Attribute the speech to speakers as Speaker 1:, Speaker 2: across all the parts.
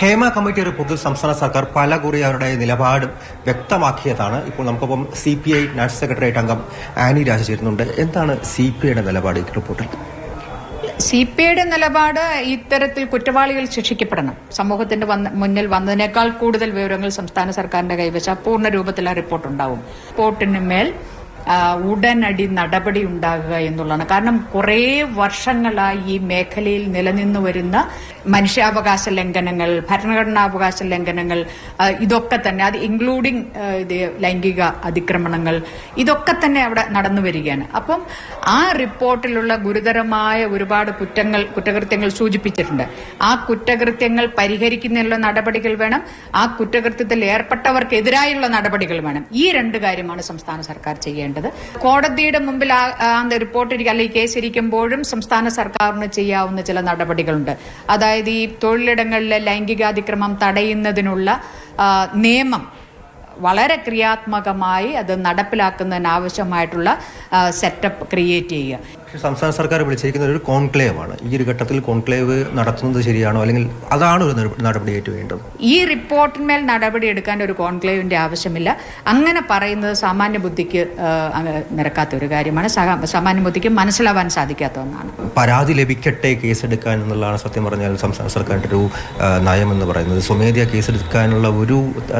Speaker 1: Hema committee റിപ്പോർട്ടിൽ സംസ്ഥാന സർക്കാർ പല കുറി അവരുടെ നിലപാട് വ്യക്തമാക്കിയതാണ്. ഇപ്പോൾ നമുക്കൊപ്പം C P I national secretariat അംഗം ആനി രാജ ചേരുന്നുണ്ട്. എന്താണ് സി പി ഐയുടെ നിലപാട് ഈ റിപ്പോർട്ടിൽ?
Speaker 2: സി പി ഐയുടെ നിലപാട് ഇത്തരത്തിൽ കുറ്റവാളികൾ ശിക്ഷിക്കപ്പെടണം. സമൂഹത്തിന്റെ മുന്നിൽ വന്നതിനേക്കാൾ കൂടുതൽ വിവരങ്ങൾ സംസ്ഥാന സർക്കാരിന്റെ കൈവശ. പൂർണ രൂപത്തിൽ ആ റിപ്പോർട്ട് ഉണ്ടാവും. റിപ്പോർട്ടിന് മേൽ ഉടനടി നടപടി ഉണ്ടാകുക എന്നുള്ളതാണ്. കാരണം കുറേ വർഷങ്ങളായി ഈ മേഖലയിൽ നിലനിന്നു വരുന്ന മനുഷ്യാവകാശ ലംഘനങ്ങൾ ഭരണഘടനാവകാശ ലംഘനങ്ങൾ ഇതൊക്കെ തന്നെ അത് ഇൻക്ലൂഡിങ് ഇത് ലൈംഗിക അതിക്രമണങ്ങൾ ഇതൊക്കെ തന്നെ അവിടെ നടന്നു വരികയാണ്. അപ്പം ആ റിപ്പോർട്ടിലുള്ള ഗുരുതരമായ ഒരുപാട് കുറ്റങ്ങൾ കുറ്റകൃത്യങ്ങൾ സൂചിപ്പിച്ചിട്ടുണ്ട്. ആ കുറ്റകൃത്യങ്ങൾ പരിഹരിക്കുന്നതിനുള്ള നടപടികൾ വേണം. ആ കുറ്റകൃത്യത്തിൽ ഏർപ്പെട്ടവർക്കെതിരായുള്ള നടപടികൾ വേണം. ഈ രണ്ട് കാര്യമാണ് സംസ്ഥാന സർക്കാർ ചെയ്യേണ്ടത്. കോടതിയുടെ മുമ്പിൽ റിപ്പോർട്ട് ഇരിക്കുക അല്ലെങ്കിൽ കേസ് ഇരിക്കുമ്പോഴും സംസ്ഥാന സർക്കാരിന് ചെയ്യാവുന്ന ചില നടപടികളുണ്ട്. അതായത് ഈ തൊഴിലിടങ്ങളിലെ ലൈംഗികാതിക്രമം തടയുന്നതിനുള്ള നിയമം വളരെ ക്രിയാത്മകമായി അത് നടപ്പിലാക്കുന്നതിന് ആവശ്യമായിട്ടുള്ള സെറ്റപ്പ് ക്രിയേറ്റ് ചെയ്യുക.
Speaker 1: സംസ്ഥാന സർക്കാർ വിളിച്ചിരിക്കുന്ന ഒരു കോൺക്ലേവ് ആണ് ഈ ഒരു ഘട്ടത്തിൽ കോൺക്ലേവ് നടത്തുന്നത് ശരിയാണോ? അല്ലെങ്കിൽ അതാണ് ഒരു നട- നടപടി വേണ്ടത്
Speaker 2: ഈ റിപ്പോർട്ടിന്മേൽ നടപടി എടുക്കാൻ ഒരു കോൺക്ലേവിന്റെ ആവശ്യമില്ല. അങ്ങനെ പറയുന്നത് സാമാന്യ ബുദ്ധിക്ക് നിരക്കാത്ത ഒരു കാര്യമാണ്. സാമാന്യ ബുദ്ധിക്ക് മനസ്സിലാവാൻ സാധിക്കാത്ത ഒന്നാണ്.
Speaker 1: പരാതി ലഭിക്കട്ടെ കേസെടുക്കാൻ എന്നുള്ളതാണ് സത്യം പറഞ്ഞാൽ സംസ്ഥാന സർക്കാരിന്റെ ഒരു നയം എന്ന് പറയുന്നത്. സ്വമേധയാ കേസെടുക്കാനുള്ള ഒരു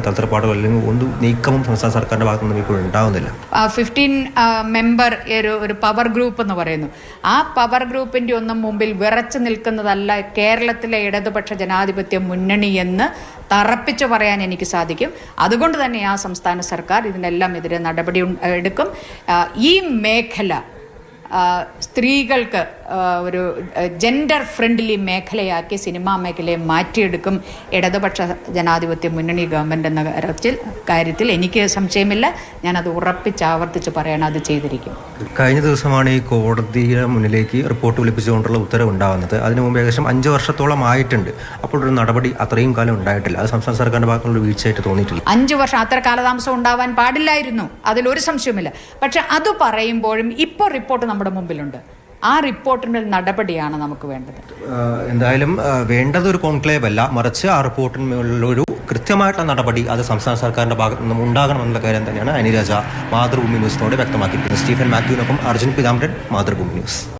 Speaker 1: തത്രപ്പാടോ അല്ലെങ്കിൽ ഒരു നീക്കവും സംസ്ഥാന സർക്കാരിന്റെ ഭാഗത്തുനിന്ന് ഇപ്പോഴും ഇപ്പോൾ ഉണ്ടാവുന്നില്ല
Speaker 2: ഫിഫ്റ്റീൻ മെമ്പർ ഒരു ഒരു പവർ ഗ്രൂപ്പ് എന്ന് പറയുന്നു. ആ പവർ ഗ്രൂപ്പിന്റെ ഒന്നും മുമ്പിൽ വിറച്ചു നിൽക്കുന്നതല്ല കേരളത്തിലെ ഇടതുപക്ഷ ജനാധിപത്യ മുന്നണി എന്ന് തറപ്പിച്ചു പറയാൻ എനിക്ക് സാധിക്കും. അതുകൊണ്ട് തന്നെ ആ സംസ്ഥാന സർക്കാർ ഇതിനെല്ലാം എതിരെ നടപടി എടുക്കും. ഈ മേഖല സ്ത്രീകൾക്ക് ഒരു ജെൻഡർ ഫ്രണ്ട്ലി മേഖലയാക്കി സിനിമാ മേഖലയെ മാറ്റിയെടുക്കും. ഇടതുപക്ഷ ജനാധിപത്യ മുന്നണി ഗവൺമെന്റ് എന്ന കാര്യത്തിൽ കാര്യത്തിൽ എനിക്ക് സംശയമില്ല. ഞാനത് ഉറപ്പിച്ച് ആവർത്തിച്ച് പറയണം അത് ചെയ്തിരിക്കും.
Speaker 1: കഴിഞ്ഞ ദിവസമാണ് ഈ കോടതിയുടെ മുന്നിലേക്ക് റിപ്പോർട്ട് വിളിപ്പിച്ചുകൊണ്ടുള്ള ഉത്തരവ് ഉണ്ടാകുന്നത് അതിനു മുമ്പ് ഏകദേശം അഞ്ച് വർഷത്തോളം ആയിട്ടുണ്ട്. അപ്പോൾ ഒരു നടപടി അത്രയും കാലം ഉണ്ടായിട്ടില്ല. അത് സംസ്ഥാന സർക്കാരിന്റെ ഭാഗത്തുള്ള വീഴ്ചയായിട്ട് തോന്നിയിട്ടില്ല.
Speaker 2: അഞ്ച് വർഷം അത്ര കാലതാമസം ഉണ്ടാവാൻ പാടില്ലായിരുന്നു. അതിലൊരു സംശയമില്ല പക്ഷെ അത് പറയുമ്പോഴും ഇപ്പോൾ റിപ്പോർട്ട് നമ്മുടെ മുമ്പിലുണ്ട്. ആ റിപ്പോർട്ടിന്റെ നടപടിയാണ് നമുക്ക് വേണ്ടത്.
Speaker 1: എന്തായാലും വേണ്ടത് ഒരു കോൺക്ലേവ് അല്ല. മറിച്ച് ആ റിപ്പോർട്ടിനുള്ളൊരു കൃത്യമായിട്ടുള്ള നടപടി അത് സംസ്ഥാന സർക്കാരിന്റെ ഭാഗത്തു നിന്നും ഉണ്ടാകണമെന്നുള്ള കാര്യം തന്നെയാണ് അനിരാജ മാതൃഭൂമി ന്യൂസിനോട് വ്യക്തമാക്കിയിരിക്കുന്നത്. സ്റ്റീഫൻ മാത്യുവിനൊപ്പം അർജുൻ പിതാംബരൻ മാതൃഭൂമി ന്യൂസ്.